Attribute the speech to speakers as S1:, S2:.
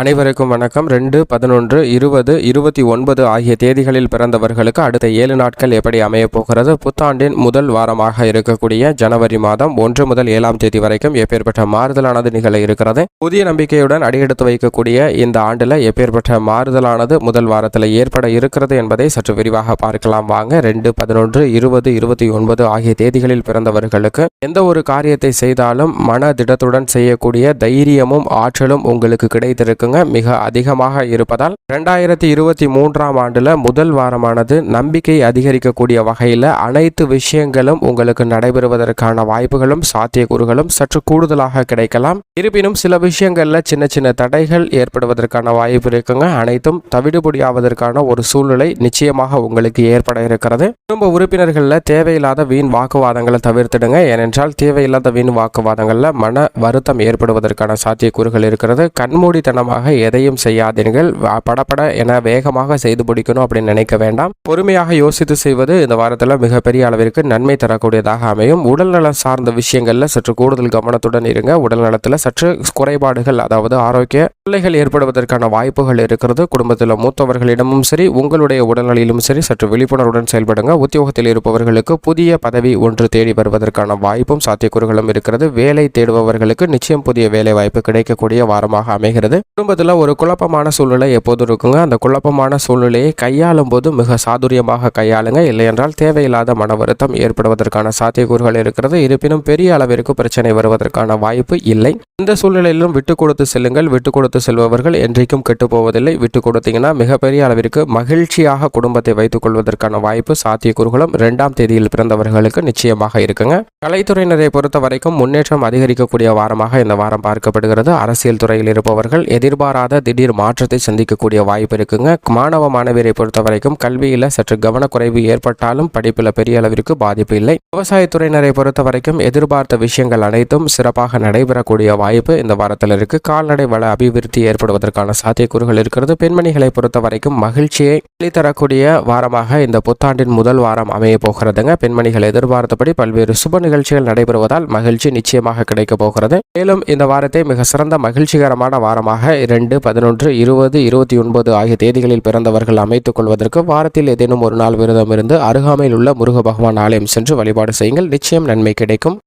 S1: அனைவருக்கும் வணக்கம். ரெண்டு பதினொன்று இருபது இருபத்தி ஒன்பது ஆகிய தேதிகளில் பிறந்தவர்களுக்கு அடுத்த ஏழு நாட்கள் எப்படி அமையப் போகிறது? புத்தாண்டின் முதல் வாரமாக இருக்கக்கூடிய ஜனவரி மாதம் ஒன்று முதல் ஏழாம் தேதி வரைக்கும் எப்பேற்பட்ட மாறுதலானது நிகழ இருக்கிறது? புதிய நம்பிக்கையுடன் அடியெடுத்து வைக்கக்கூடிய இந்த ஆண்டில் எப்பேற்பட்ட மாறுதலானது முதல் வாரத்தில் ஏற்பட இருக்கிறது என்பதை சற்று விரிவாக பார்க்கலாம். வாங்க ரெண்டு பதினொன்று இருபது இருபத்தி ஒன்பது ஆகிய தேதிகளில் பிறந்தவர்களுக்கு எந்த ஒரு காரியத்தை செய்தாலும் மன திடத்துடன் செய்யக்கூடிய தைரியமும் ஆற்றலும் உங்களுக்கு இருக்குங்க மிக அதிகமாக இருப்பதால் ரெண்டாயிரத்தி இருபத்தி மூன்றாம் ஆண்டுல முதல் வாரமானது நம்பிக்கை அதிகரிக்கக்கூடிய வகையில் அனைத்து விஷயங்களும் உங்களுக்கு நடைபெறுவதற்கான வாய்ப்புகளும் சாத்தியக்கூறுகளும் சற்று கூடுதலாக கிடைக்கலாம். இருப்பினும் சில விஷயங்கள்ல சின்ன சின்ன தடைகள் ஏற்படுவதற்கான வாய்ப்பு இருக்குங்க. அனைத்தும் தவிடுபடியாவதற்கான ஒரு சூழ்நிலை நிச்சயமாக உங்களுக்கு ஏற்பட இருக்கிறது. குடும்ப உறுப்பினர்களில் தேவையில்லாத வீண் வாக்குவாதங்களை தவிர்த்திடுங்க. ஏனென்றால் தேவையில்லாத வீண் வாக்குவாதங்களில் மன வருத்தம் ஏற்படுவதற்கான சாத்தியக்கூறுகள் இருக்கிறது. கண்மூடித்தனமாக எதையும் செய்யாதீர்கள். படப்பட என வேகமாக செய்து முடிக்கணும் அப்படின்னு நினைக்க வேண்டாம். பொறுமையாக யோசித்து செய்வது இந்த வாரத்தில் மிகப்பெரிய அளவிற்கு நன்மை தரக்கூடியதாக அமையும். உடல்நலம் சார்ந்த விஷயங்களில் சற்று கூடுதல் கவனத்துடன் இருங்க. உடல்நலத்தில் சற்று குறைபாடுகள் அதாவது ஆரோக்கிய தொல்லைகள் ஏற்படுவதற்கான வாய்ப்புகள் இருக்கிறது. குடும்பத்தில் மூத்தவர்களிடமும் சரி உங்களுடைய உடல்நிலையிலும் சரி சற்று விழிப்புணர்வுடன் செயல்படுங்க. உத்தியோகத்தில் இருப்பவர்களுக்கு புதிய பதவி ஒன்று தேடி வருவதற்கான வாய்ப்பும் சாத்தியக்கூறுகளும் இருக்கிறது. வேலை தேடுபவர்களுக்கு நிச்சயம் புதிய வேலை வாய்ப்பு கிடைக்கக்கூடிய வாரமாக அமைகிறது. குடும்பத்தில் ஒரு குழப்பமான சூழ்நிலை எப்போதும் இருக்குங்க. அந்த குழப்பமான சூழ்நிலையை கையாளும் போது மிக சாதுரியமாக கையாளுங்க. இல்லையென்றால் தேவையில்லாத மன வருத்தம் ஏற்படுவதற்கான சாத்தியக்கூறுகள் இருக்கிறது. இருப்பினும் பெரிய அளவிற்கு பிரச்சனை வருவதற்கான வாய்ப்பு இல்லை. இந்த சூழ்நிலையிலும் விட்டு கொடுத்து செல்லுங்கள். விட்டு கொடுத்து செல்பவர்கள் என்றைக்கும் கெட்டு போவதில்லை. விட்டு கொடுத்தீங்கன்னா மிகப்பெரிய அளவிற்கு மகிழ்ச்சியாக குடும்பத்தை வைத்துக் கொள்வதற்கான வாய்ப்பு சாத்தியக்கூறுகளும் இரண்டாம் தேதியில் பிறந்தவர்களுக்கு நிச்சயமாக இருக்குங்க. கலைத்துறையினரை பொறுத்த வரைக்கும் முன்னேற்றம் அதிகரிக்கக்கூடிய வாரமாக இந்த வாரம் பார்க்கப்படுகிறது. அரசியல் துறையில் இருப்பவர்கள் எதிர்பாராத திடீர் மாற்றத்தை சந்திக்கக்கூடிய வாய்ப்பு இருக்குங்க. மாணவ மாணவியரை பொறுத்த வரைக்கும் கல்வியில் சற்று கவனக்குறைவு ஏற்பட்டாலும் படிப்பில் பெரிய அளவிற்கு பாதிப்பு இல்லை. விவசாயத்துறையினரை பொறுத்த வரைக்கும் எதிர்பார்த்த விஷயங்கள் அனைத்தும் சிறப்பாக நடைபெறக்கூடிய வாய்ப்பு இந்த வாரத்தில் இருக்கு. கால்நடை வள அபிவிருத்தி ஏற்படுவதற்கான சாத்தியக்கூறுகள் இருக்கிறது. பெண்மணிகளை பொறுத்த வரைக்கும் மகிழ்ச்சியை அளித்தரக்கூடிய வாரமாக இந்த புத்தாண்டின் முதல் வாரம் அமைய போகிறதுங்க. பெண்மணிகள் எதிர்பார்த்தபடி பல்வேறு சுப நிகழ்ச்சிகள் நடைபெறுவதால் மகிழ்ச்சி நிச்சயமாக கிடைக்க போகிறது. மேலும் இந்த வாரத்தை மிக சிறந்த மகிழ்ச்சிகரமான வாரமாக இரண்டு பதினொன்று இருபது இருபத்தி ஒன்பது ஆகிய தேதிகளில் பிறந்தவர்கள் அமைத்துக் கொள்வதற்கு வாரத்தில் ஏதேனும் ஒரு நாள் விரதம் இருந்து அருகாமையில் உள்ள முருக பகவான் ஆலயம் சென்று வழிபாடு செய்யுங்கள். நிச்சயம் நன்மை கிடைக்கும்.